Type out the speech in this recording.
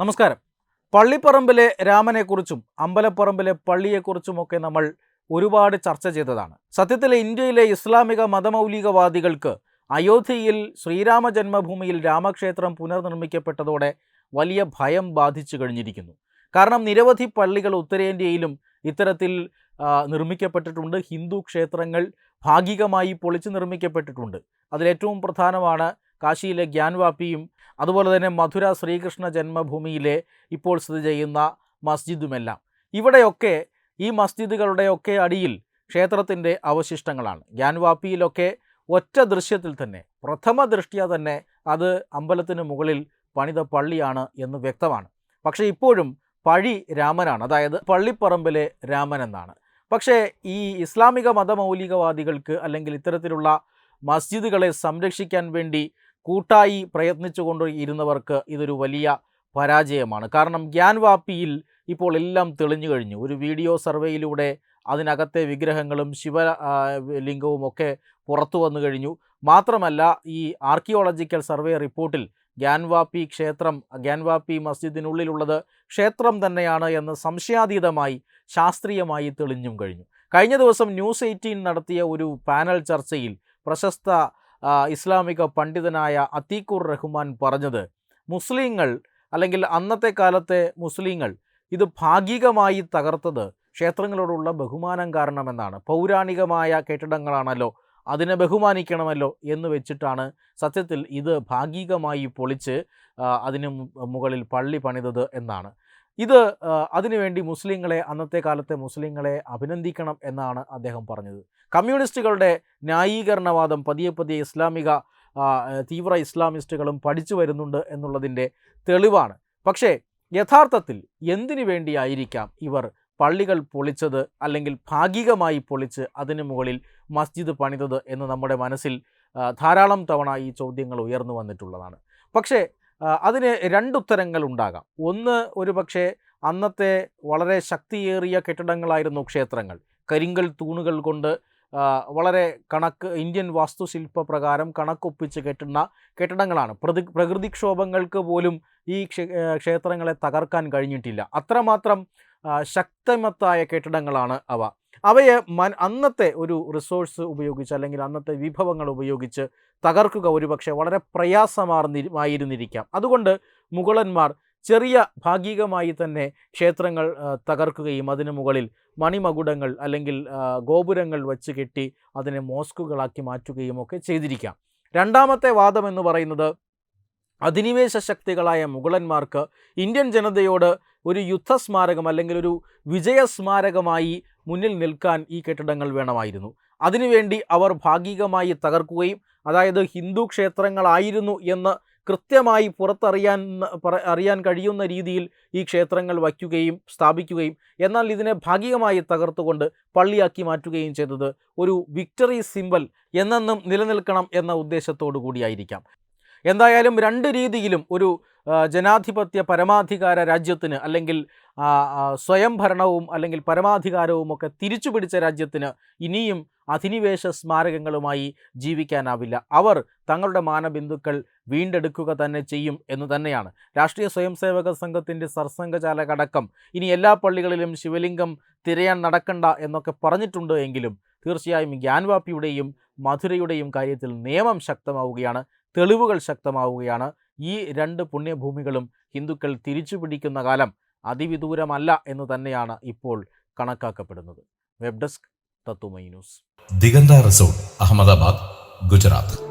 നമസ്കാരം. പള്ളിപ്പറമ്പിലെ രാമനെക്കുറിച്ചും അമ്പലപ്പറമ്പിലെ പള്ളിയെക്കുറിച്ചുമൊക്കെ നമ്മൾ ഒരുപാട് ചർച്ച ചെയ്തതാണ്. സത്യത്തിൽ ഇന്ത്യയിലെ ഇസ്ലാമിക മതമൗലികവാദികൾക്ക് അയോധ്യയിൽ ശ്രീരാമ ജന്മഭൂമിയിൽ രാമക്ഷേത്രം പുനർനിർമ്മിക്കപ്പെട്ടതോടെ വലിയ ഭയം ബാധിച്ചു കഴിഞ്ഞിരിക്കുന്നു. കാരണം നിരവധി പള്ളികൾ ഉത്തരേന്ത്യയിലും ഇത്തരത്തിൽ നിർമ്മിക്കപ്പെട്ടിട്ടുണ്ട്. ഹിന്ദു ക്ഷേത്രങ്ങൾ ഭാഗികമായി പൊളിച്ചു നിർമ്മിക്കപ്പെട്ടിട്ടുണ്ട്. അതിലേറ്റവും പ്രധാനമാണ് കാശിയിലെ ഗ്യാൻവാപ്പിയും അതുപോലെ തന്നെ മധുര ശ്രീകൃഷ്ണ ജന്മഭൂമിയിലെ ഇപ്പോൾ സ്ഥിതി ചെയ്യുന്ന മസ്ജിദുമെല്ലാം. ഇവിടെയൊക്കെ ഈ മസ്ജിദുകളുടെയൊക്കെ അടിയിൽ ക്ഷേത്രത്തിന്റെ അവശിഷ്ടങ്ങളാണ്. ഗ്യാൻവാപ്പിയിലൊക്കെ ഒറ്റ ദൃശ്യത്തിൽ തന്നെ പ്രഥമ ദൃഷ്ടിയ തന്നെ അത് അമ്പലത്തിന് മുകളിൽ പണിത പള്ളിയാണ് എന്ന് വ്യക്തമാണ്. പക്ഷേ ഇപ്പോഴും പഴി രാമനാണ് അതായത് പള്ളിപ്പറമ്പിലെ രാമൻ എന്നാണ് പക്ഷേ ഈ ഇസ്ലാമിക മതമൗലികവാദികൾക്ക് അല്ലെങ്കിൽ ഇത്തരത്തിലുള്ള മസ്ജിദുകളെ സംരക്ഷിക്കാൻ വേണ്ടി കൂട്ടായി പ്രയത്നിച്ചുകൊണ്ട് ഇരുന്നവർക്ക് ഇതൊരു വലിയ പരാജയമാണ്. കാരണം ഗ്യാൻവാപ്പിയിൽ ഇപ്പോൾ എല്ലാം തെളിഞ്ഞു കഴിഞ്ഞു. ഒരു വീഡിയോ സർവേയിലൂടെ അതിനകത്തെ വിഗ്രഹങ്ങളും ശിവ ലിംഗവും ഒക്കെ പുറത്തു വന്നു കഴിഞ്ഞു. മാത്രമല്ല ഈ ആർക്കിയോളജിക്കൽ സർവേ റിപ്പോർട്ടിൽ ഗ്യാൻവാപ്പി ക്ഷേത്രം ഗ്യാൻവാപ്പി മസ്ജിദിനുള്ളിലുള്ളത് ക്ഷേത്രം തന്നെയാണ് എന്ന് സംശയാതീതമായി ശാസ്ത്രീയമായി തെളിഞ്ഞും കഴിഞ്ഞു. കഴിഞ്ഞ ദിവസം ന്യൂസ് എയ്റ്റീൻ നടത്തിയ ഒരു പാനൽ ചർച്ചയിൽ പ്രശസ്ത ഇസ്ലാമിക പണ്ഡിതനായ അത്തീഖുർ റഹ്മാൻ പറഞ്ഞത് മുസ്ലിങ്ങൾ അല്ലെങ്കിൽ അന്നത്തെ കാലത്തെ മുസ്ലിങ്ങൾ ഇത് ഭാഗികമായി തകർത്തത് ക്ഷേത്രങ്ങളോടുള്ള ബഹുമാനം കാരണമെന്നാണ്. പൗരാണികമായ കെട്ടിടങ്ങളാണല്ലോ അതിനെ ബഹുമാനിക്കണമല്ലോ എന്ന് വെച്ചിട്ടാണ് സത്യത്തിൽ ഇത് ഭാഗികമായി പൊളിച്ച് അതിന് മുകളിൽ പള്ളി പണിതത് എന്നാണ്. ഇത് അതിനുവേണ്ടി മുസ്ലിങ്ങളെ അന്നത്തെ കാലത്തെ മുസ്ലിങ്ങളെ അഭിനന്ദിക്കണം എന്നാണ് അദ്ദേഹം പറഞ്ഞത്. കമ്മ്യൂണിസ്റ്റുകളുടെ ന്യായീകരണവാദം പതിയെ പതിയെ ഇസ്ലാമിക തീവ്ര ഇസ്ലാമിസ്റ്റുകളും പഠിച്ചു വരുന്നുണ്ട് എന്നുള്ളതിന്റെ തെളിവാണ്. പക്ഷേ യഥാർത്ഥത്തിൽ എന്തിനു വേണ്ടിയായിരിക്കാം ഇവർ പള്ളികൾ പൊളിച്ചത് അല്ലെങ്കിൽ ഭാഗികമായി പൊളിച്ച് അതിനു മുകളിൽ മസ്ജിദ് പണിതത് എന്ന് നമ്മുടെ മനസ്സിൽ ധാരാളം തവണ ഈ ചോദ്യങ്ങൾ ഉയർന്നു വന്നിട്ടുള്ളതാണ്. പക്ഷേ അതിന് രണ്ടുത്തരങ്ങൾ ഉണ്ടാകാം ഒന്ന് ഒരു പക്ഷേ അന്നത്തെ വളരെ ശക്തിയേറിയ കെട്ടിടങ്ങളായിരുന്നു ക്ഷേത്രങ്ങൾ. കരിങ്കൽ തൂണുകൾ കൊണ്ട് വളരെ കണക്ക് ഇന്ത്യൻ വാസ്തുശില്പ പ്രകാരം കണക്കൊപ്പിച്ച് കെട്ടുന്ന കെട്ടിടങ്ങളാണ്. പ്രതി പ്രകൃതിക്ഷോഭങ്ങൾക്ക് പോലും ഈ ക്ഷേ ക്ഷേത്രങ്ങളെ തകർക്കാൻ കഴിഞ്ഞിട്ടില്ല. അത്രമാത്രം ശക്തമത്തായ കെട്ടിടങ്ങളാണ് അവ. അവയെ മൻ അന്നത്തെ ഒരു റിസോഴ്സ് ഉപയോഗിച്ച് അല്ലെങ്കിൽ അന്നത്തെ വിഭവങ്ങൾ ഉപയോഗിച്ച് തകർക്കുക ഒരുപക്ഷെ വളരെ പ്രയാസമാർന്നിരുന്നിരിക്കാം അതുകൊണ്ട് മുഗളന്മാർ ചെറിയ ഭാഗികമായി തന്നെ ക്ഷേത്രങ്ങൾ തകർക്കുകയും അതിനു മുകളിൽ മണിമകുടങ്ങൾ അല്ലെങ്കിൽ ഗോപുരങ്ങൾ വച്ച് കെട്ടി അതിനെ മോസ്കുകളാക്കി മാറ്റുകയും ഒക്കെ ചെയ്തിരിക്കാം. രണ്ടാമത്തെ വാദം എന്ന് പറയുന്നത് അധിനിവേശ ശക്തികളായ മുഗളന്മാർക്ക് ഇന്ത്യൻ ജനതയോട് ഒരു യുദ്ധസ്മാരകം അല്ലെങ്കിൽ ഒരു വിജയസ്മാരകമായി മുന്നിൽ നിൽക്കാൻ ഈ കെട്ടിടങ്ങൾ വേണമായിരുന്നു. അതിനുവേണ്ടി അവർ ഭാഗികമായി തകർക്കുകയും അതായത് ഹിന്ദു ക്ഷേത്രങ്ങളായിരുന്നു എന്ന് കൃത്യമായി പുറത്തറിയാൻ അറിയാൻ കഴിയുന്ന രീതിയിൽ ഈ ക്ഷേത്രങ്ങൾ വയ്ക്കുകയും സ്ഥാപിക്കുകയും എന്നാൽ ഇതിനെ ഭാഗികമായി തകർത്തുകൊണ്ട് പള്ളിയാക്കി മാറ്റുകയും ചെയ്തത് ഒരു വിക്ടറി സിമ്പൽ എന്നെന്നും നിലനിൽക്കണം എന്ന ഉദ്ദേശത്തോടു കൂടിയായിരിക്കാം എന്തായാലും രണ്ട് രീതിയിലും ഒരു ജനാധിപത്യ പരമാധികാര രാജ്യത്തിന് അല്ലെങ്കിൽ ആ, ആ, സ്വയം ഭരണവും അല്ലെങ്കിൽ പരമാധികാരവും ഒക്കെ തിരിച്ചു പിടിച്ച രാജ്യത്തിന് ഇനിയും അധിനിവേശ സ്മാരകങ്ങളുമായി ജീവിക്കാനാവില്ല. അവർ തങ്ങളുടെ മാനബിന്ദുക്കൾ വീണ്ടെടുക്കുക തന്നെ ചെയ്യും എന്ന് തന്നെയാണ്. രാഷ്ട്രീയ സ്വയം സേവക സംഘത്തിന്റെ സർസംഘചാലകടക്കം ഇനി എല്ലാ പള്ളികളിലും ശിവലിംഗം തിരയാൻ നടക്കണ്ട എന്നൊക്കെ പറഞ്ഞിട്ടുണ്ട് എങ്കിലും തീർച്ചയായും ഗ്യാൻവാപ്പിയുടെയും മധുരയുടെയും കാര്യത്തിൽ നിയമം ശക്തമാവുകയാണ്. തെളിവുകൾ ശക്തമാവുകയാണ്. ഈ രണ്ട് പുണ്യഭൂമികളും ഹിന്ദുക്കൾ തിരിച്ചു പിടിക്കുന്ന കാലം അതിവിദൂരമല്ല എന്ന് തന്നെയാണ് ഇപ്പോൾ കണക്കാക്കപ്പെടുന്നത്. വെബ് ഡെസ്ക് തത്തുമൈ ന്യൂസ്. ദിഗന്ത റിസോർട്ട് അഹമ്മദാബാദ് ഗുജറാത്ത്.